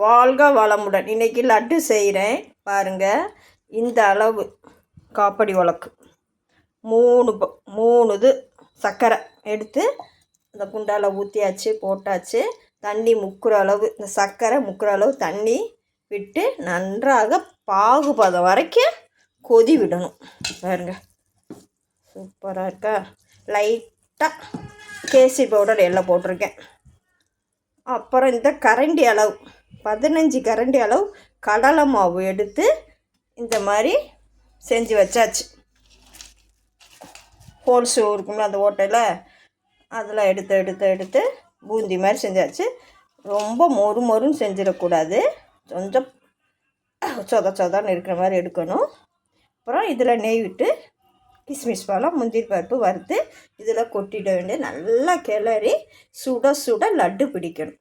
வாழ்க வளமுடன். இன்றைக்கி லட்டு செய்கிறேன் பாருங்கள் இந்த அளவு காப்படி வழக்கு. மூணு ப- மூணு இது சர்க்கரை எடுத்து இந்த குண்டால ஊற்றியாச்சு போட்டாச்சு. தண்ணி முக்கிற அளவு இந்த சர்க்கரை முக்கிற அளவு தண்ணி விட்டு நன்றாக பாகுபதம் வரைக்கும் கொதி விடணும். பாருங்க சூப்பராக இருக்கா? லைட்டாக கேசி பவுடர் எல்லாம் போட்டிருக்கேன். அப்புறம் இந்த கரண்டி அளவு. பதினஞ்சு கரண்டி அளவு கடலை மாவு எடுத்து இந்த மாதிரி செஞ்சு வச்சாச்சு. ஹோல்ஸ் இருக்கும்ல அந்த ஓட்டையில் அதில் எடுத்து எடுத்து எடுத்து பூந்தி மாதிரி செஞ்சாச்சு. ரொம்ப மொறு மொறுன்னு செஞ்சிடக்கூடாது. கொஞ்சம் சொத சொதன்னு இருக்கிற மாதிரி எடுக்கணும். அப்புறம் இதில் நெய் விட்டு கிஸ்மிஸ் பழம் முந்திரி பருப்பு வறுத்து இதில் கொட்டிட வேண்டிய நல்லா கிளறி சுட சுட லட்டு பிடிக்கணும்.